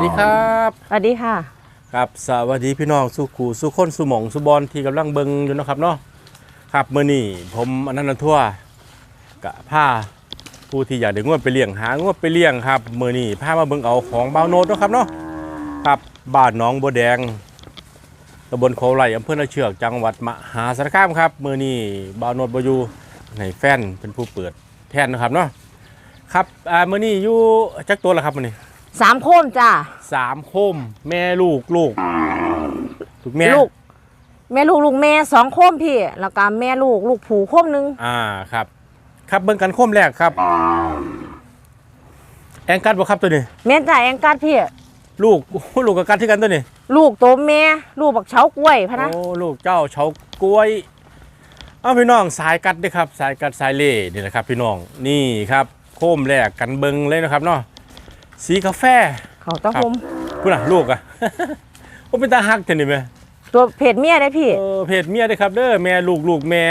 วัสดีครับสวัสดีค่ะครับสวัสดีพี่น้องสุขูสุคนสุหมองสุบอลที่กำลังเบิงอยู่เนาะครับเนาะครับมื้อนี้ผมอนันต์ทั่วกะผ้าผู้ที่อยากได้งวดไปเลี้ยงหางวดไปเลี้ยงครับมื้อนี้พามาเบิงเอาของบาวโนดเนาะครับเนาะครับบ้านหนองบัวแดงตำบลโคไลอำเภอนาเชือกจังหวัดมหาสารคามครับมื้อนี้บาวโนดบ่อยู่ในแฟนเป็นผู้เปิดแทนนะครับเนาะครับอ่ามื้อนี้อยู่จักตัวละครับมื้อนี้ สามโคมจ้าสามโคม แม่ลูกลูกถูกแม่ลูก แม่ลูกลูกแม่สองโคมพี่ แล้วก็แม่ลูกลูกผูโคมหนึงอ่าครับ ครับเบิ่งกันโคมแรกครับแองกัดบ่ครับตัวนี้แม่จ่าแองกัดพี่ ลูกลูกกับกัดที่กันตัวนี้ลูกโตแม่ลูกบักเฉากล้วยพะนะโอ้ลูกเจ้าเฉากล้วยเอาพี่น้องสายกัดเด้อครับ สายกัดสายเล่นี่นะครับ พี่น้องนี่ครับ โคมแรกกันเบิ่งเลยนะครับเนาะ สีกาแฟเขาต้องผมพูดน่ะลูกอะโอ้เป็นตาฮักจังนี่แม่ตัวเพจเมียได้พี่เออเพจเมียเด้อครับเด้อแม่ลูกลูกแม่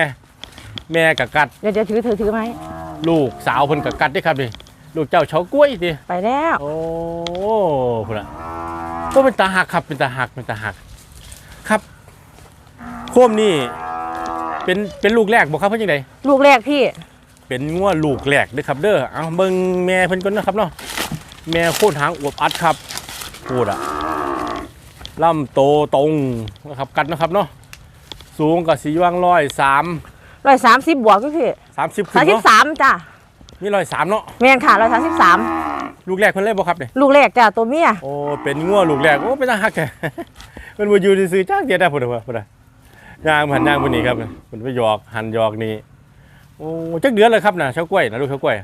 แม่กับกัดเดี๋ยวเดี๋ยวถือถือถือไหมลูกสาวเพิ่นกับกัดเด้อครับนี่ลูกเจ้าเฉากล้วยดิไปแล้วโอ้พุ่นอะก็เป็นตาหักครับเป็นตาหักเป็นตาหัก ครับโคมนี่เป็นเป็นลูกแรกบอกครับเพิ่นยังไงลูกแรกพี่ เป็นงัวลูกแรกเด้อครับเด้อเอาเบิ่งแม่เพิ่นก่อนนะครับเนาะ แม่โคตรหางอวบอัดครับพูดอะลำโตตรงนะครับกัดนะครับเนาะสูงกับสีว่างร้อยสามร้อยสามสิบบวกพี่พี่สามสิบสามสิบเนาะสามจ้ามีร้อยสามเนาะแม่นค่ะร้อยสามสิบสามลูกแรกเพิ่นเล่นบ่ครับเนี่ยลูกแรกจ้าตัวเมียโอ้เป็นงัวลูกแรกโอ้เป็นตาฮักแกมันมาอยู่ซื้อๆจ้างเดียวได้พุ่นเด้อพุ่นเด้อย่างหันย่างพุ่นนี่ครับมันไปหยอกหันหยอกนี่โอ้จักเดือนเลยครับน่ะเช้ากล้วยนะลูกเช้ากล้วย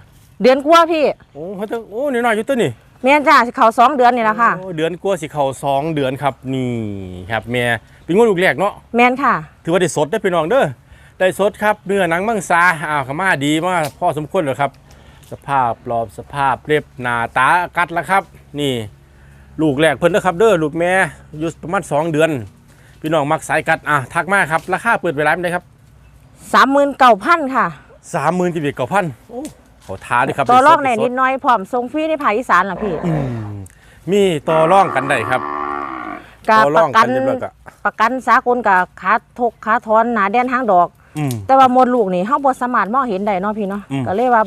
เดือนกว่าพี่โอ้เขาต้องโอ้นี่น้อยอยู่ตัวนี่แม่นจ้าสิเขาสองเดือนนี่แหละค่ะโอ้เดือนกลัวาสิเข้าสองเดือนครับนี่ครับแม่เป็นงัวลูกแรกเนาะแม่นค่ะ ถือว่าได้สดได้อพี่น้องเด้อได้สดครับเนื้อหนังมังสาอ้าวขม่าดีมากพ่อสมควรเลยครับ สภาพปลอบสภาพเรียบหน้าตากัดแล้วครับ นี่ ลูกแรกเพิ่นนะครับเด้อลูกแม่อยู่ประมาณสองเดือน พี่น้องมักสายกัดอะทักมาครับราคาเปิดไปร้านได้ครับสามหมื่นเก้าพันค่ะ สามหมื่นกิบเก้าพันโอ้ เขาท้าดิครับตัวลอกได้ในสดนิดหน้อยพร้อมทรงฟรีในภาคอีสานล่ะพี่อืมมีต่อร่องกันได้ครับกาต่อปร่ระองกักันนเรียบร้อยก็ ประกันสากลกับขาทกขาทอนหนาแดนหางดอก อืม แต่ว่ามดลูกนี่เฮาบ่สามารถมองเห็นได้เนาะพี่เนาะอืม ก็เลยว่า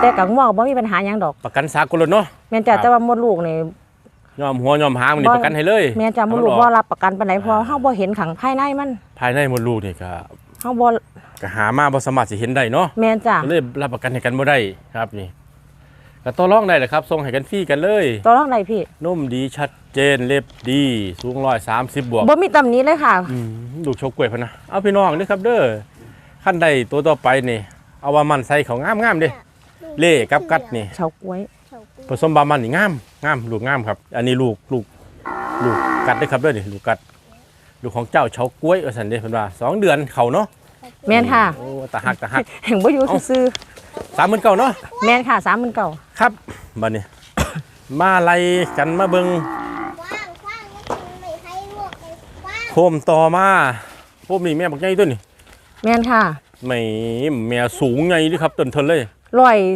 แต่กับง่วงบ่มีปัญหาหยังดอกประกันสากลเลยเนาะ แม่นจ้ะครับ แต่ว่ามดลูกนี่ ยอมหัวยอมหางมันนี่บ่ ประกันให้เลยแม่นจ้ะมดลูกบ่รับประกันปานใดเพราะเฮาบ่เห็นขังภายในมัน ภายในมดลูกนี่ก็เฮาบ่ ก็หามาบ่สามารถสิเห็นได้เนาะแม่นจ้ะก็เลยรับประกันให้กันบ่ได้ครับนี่ก็ต่อรองได้แหละครับส่งให้กันฟรีกันเลยตัวรองใดพี่นุ่มดีชัดเจนเล็บดี สูงร้อยสามสิบบวกบ่มีตำหนี้เลยค่ะ อืมลูกโชกกล้วยพะนะเอาพี่น้องนี่ครับเด้อขั้นใดตัวต่อไปนี่ เอาว่ามันใส่เขางามงามๆเด้เล่กับกัดนี่ เฉาก๊วย ผสมบามันนี่งามงามลูกงามครับ อันนี้ลูกลูกลูกกัดได้อครับเด้อนี่ลูกกัด ลูกของเจ้าเฉากล้วยว่าสันเด้เพิ่นว่าสองเดือนเขาเนาะ แม่นค่ะโอ้ตาหักตาหักแห่งบ่อยู่ซื่อสามหมื่นเก้าเนาะๆแม่นค่ะ30,000เก่าครับบัดนี้ มาไล่กันมาเบิงกว้างกว้างไม่ไม่ให้ลวกเลยกว้างโคมต่อมาโคมนี่แม่บักใหญ่ตัวนี่แม่นค่ะไม่แม่สูงใหญ่เดิครับต้นทนเลย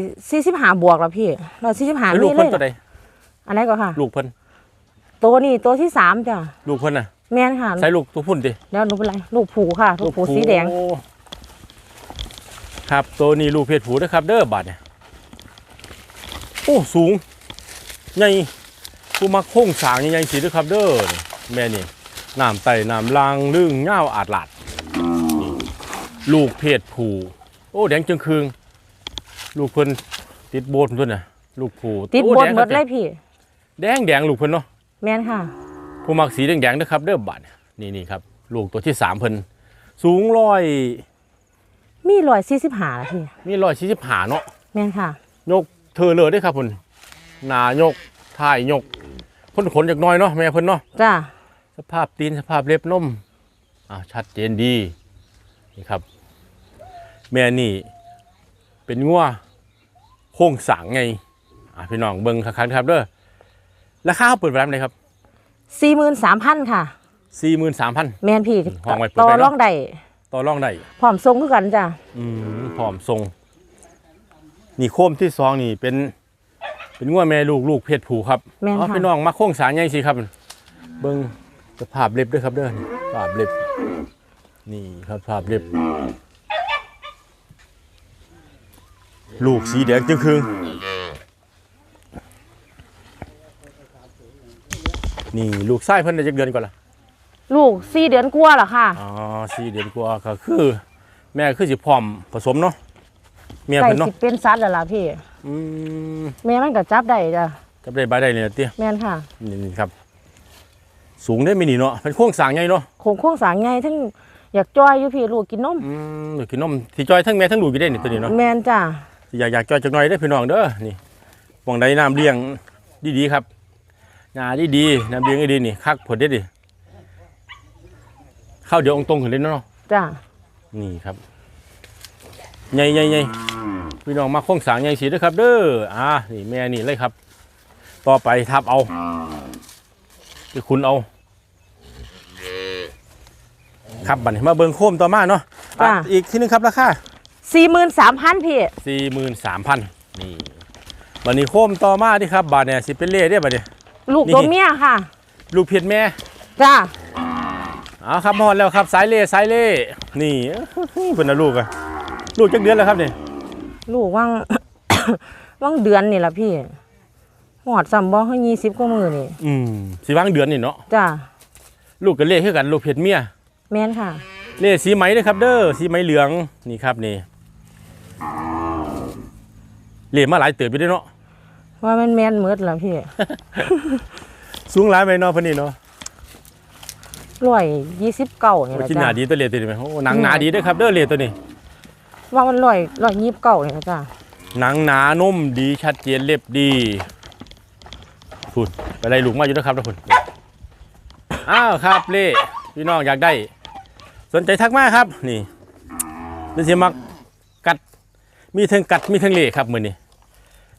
145บวกแล้วพี่145แล้วลูมีกเลเพิ่นยตัวใดอันไหนก็ค่ะ ลูกเพิ่นตัวนี้ตัวที่สามจ้ะลูกเพิ่นน่ะ แม่นค่ะใส่ลูกตัวพุ่นดิแล้วหนูเป็นไรลูกผูค่ะลูกผูสีแดงโอ้ ครับตัวนี้ลูกเพศผูนะครับ เด้อบาดเนี่ยโอ้สูงใหญ่ผู้มาโค้งสร้างใหญ่ๆสีเด้อครับเด้อนี่แม่นี่น้ำไต่น้ำลางลึ่งเง่าวอาดหลาดนี่ลูกเพศผูโอ้แดงจึงคืงลูกเพิ่นติดโบสถ์เพิ่นน่ะลูกผูติดโอ้บนแงหมดเลยพี่แดงแดงลูกเพิ่นเนาะแม่นค่ะ ผู้มักสีแดงๆนะครับเด้อบาดนี่นี่ครับลูกตัวที่สามเพิ่นสูงร้อย มีรอยสี่สิบหาพี่มีร้อยสี่สิบหาเนาะแม่นค่ะ ยกเธอเลยได้อครับเพิ่นหนายกท้ายยกพ่นขนจากหน้อยเนาะแม่เพิ่นเนาะจ้าสภาพตีนสภาพเล็บนมอ่าชัดเจนดีนี่ครับ แม่นี่ เป็นงัวโค้งสร้างไงอ่าพี่น้องเบิ่งคักๆครับเด้อราคาเขาเปิดไว้เท่าไหร่ครับสี่หมื่นสามพันค่ะ43,000แม่นพี่ห้องไว้เปิดต่อไปเนาะร่องใด ต่อรองได้พร้อมทรงคือกันจ้าอืมพร้อมทรง นี่โคมที่สองนี่เป็น เป็นงัวแม่ลูกลูกเพศผูครับแม่นอ๋อค่ะพี่น้องมาโค้งสางใหญ่สิครับ เบิ่งสภาพเล็บด้วยครับเด้อนี่สภาพเล็บ นี่ครับสภาพเล็บ ลูกสีแดงจึงครึงนี่ลูกไส้เพิ่นได้จักเดือนก่อนล่ะ ลูกสี่เดือนกว่าเหรอค่ะอ๋อสี่เดือนกว่าก็คือ แม่คือสิพร้อมผสมเนาะเมียไก่เพิ่นเนาะสิเป็นสัตว์แล้วล่ะพี่อืมแม่มันก็จับได้จ้ะจับได้บายได้เลยเตี้ยแม่นค่ะนี่ครับ สูงได้ไม่นี่เนาะเป็นโค้งสร้างใหญ่เนาะโครงโค้งสร้างไงทั้งอยากจ้อยอยู่พี่ลูกกินนมอืมเดี๋ยวกินนมที่จอยทั้งแม่ทั้งลูกอยู่ได้นี่ตัวนี้เนาะแม่นจ้ะอยากอยากจอยจักหน่อยได้อพี่น้องเด้อนี่หวงใดน้ำเลี้ยงดีๆครับงาดีๆน้ำเลี้ยงดีๆนี่คักผลได้ดิเข้าวเดี๋ยวองค์ตรงขึ้นเลยเนาะจ้ะนี่ครับใหญ่ใหญ่ใหญ่พี่น้องมาโค้งสร้างใหญ่สีด้วยครับ เด้ออ่านี่แม่นี่เลยครับ ต่อไปทับเอาไปคุณเอา ครับบัดนมาเบิงโคมต่อมาเนาะอะอีกทีหนึงครับราคาสี่หมื่นสามพันพี่สี่หมื่นสามพันนี่บัดนี้โคมต่อมาดิครับบาทเนี่ยสิเป็นเล่ได้บัดเนี่ย ลูกนี่ ตัวเมียค่ะ ลูกเพียรแม่ จ้ะ เอาครับหอดแล้วครับสายเล่สายเล่นี่เพิ่นนะลูกอะลูกจักเดือนแล้วครับนี่ลูกว่าง ว่างเดือนนี่ล่ะพี่หอดซ้ำบ่ให้ยี่สิบกว่ามือนี่อืมสิวางเดือนนี่เนาะจ้ะลูกกับเล่คือกันลูกเพียรเมียแม่นค่ะ เล่สีไหมเด้อครับ เด้อสีไหมเหลืองนี่ครับนี่เล่มาหลายเติบอยู่เด้อเนาะว่ามันแม่นเมืดล่ะพี่ สูงหลายไปเนาะเพิ่นนี่เนาะ ร้อยยี่สิบเก้านี่โอ้ล่ะชิ้นหจ้ะนาดีตัวเล่ตัวนี้ไหมโอ้หนังหนาดีเด้อครับเด้อเล่ตัวนี้ ว่ามันร้อยร้อยยี่สิบเก้านี่ล่ะจ้ะหนังหนานุ่มดีชัดเจนเล็บดีพุ่นไปไล่ลุงมาอยู่นะครับทุกคนอ้าวครับเล่พี่น้องอยากได้ สนใจทักมาครับ นี่นี่สิมักกัด มีเทิงกัดมีเทิงเล่ครับมือนี้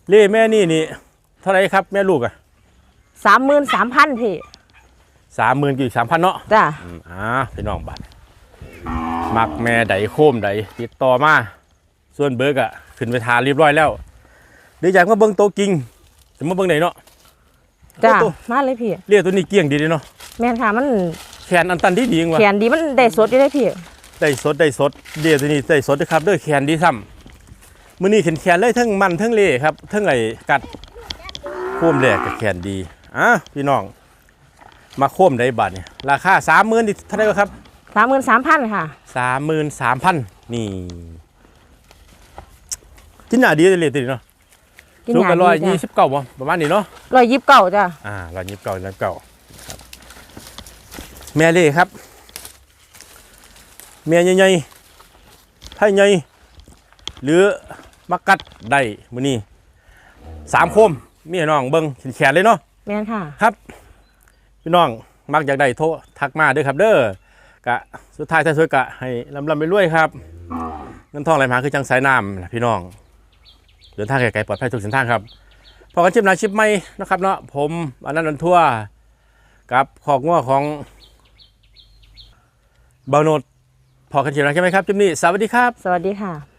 เล่แม่นี่นี่เท่าไหรครับแม่ลูกอะสามหมื่นสามพันพี่ สามหมื่นกี่สามพันเนาะจ้ะอืมอ่าพี่น้องบัตรมักแม่ใดโคมใดติดต่อมาส่วนเบิร์กอะขึ้นไปทานเรียบร้อยแล้วเดี๋ยวอยากมาเบิ้งโตวกิ่งจะมาเบิ้งไหนเนาะ จ้ะโอ้โห มาเลยพี่ เรียกตัวนี้เกี้ยงดีเลยเนาะแม่นค่ะมันแขนอันตันที่ดีจริงวะ แขนดีมันได้สดอยู่ได้พี่ ได้สดได้สดเรียกตัวนี้ได้สดนะครับเด้วยแขนดีซ้ำมือนี้แขนแขนเลยทั้งมันทั้งเล่ครับทั้งไอ้กัดโคมแหลกกับแขนดีอะพี่น้อง มาโคมได้บัตรเนี่ยราคาสามหมื่นเท่าไหร่ครับสามหมื่นสามพันค่ะสามหมื่นสามพันนี่ชิ้นหนาดีเลยตัวนี้เนาะกินลูกยากันร้อยดียี่จ้ะสิบเก้าบ่ประมาณนี้เนาะร้อยยี่สิบเก้าจ้ะอ่าร้อยยี่สิบเก้าร้อยเก้าครับแม่เล่ครับแม่ใหญ่ๆไทยใหญ่หรือมักกัดได้มื้อนี้สามโคมมีให้น้องเบิ่งแขนๆเลยเนาะแม่นค่ะครับ พี่น้องมักอยากได้โทรทักมาด้อครับเด้อกะสุดท้ายท้ายสุดกะให้ลำลำไปรวยครับเงินทองไหลมาคือจังสายน้ำนะพี่น้องเดินทางไกลๆปลอดภัยทุกเส้นทางครับพอกันชิปหนาชิปไม่นะครับเนาะผมอนันต์นันทั่วกับขอกงัวของเบาโนดพอกันชิปหนาใช่ไหมครับจิมนี่สวัสดีครับ สวัสดีค่ะ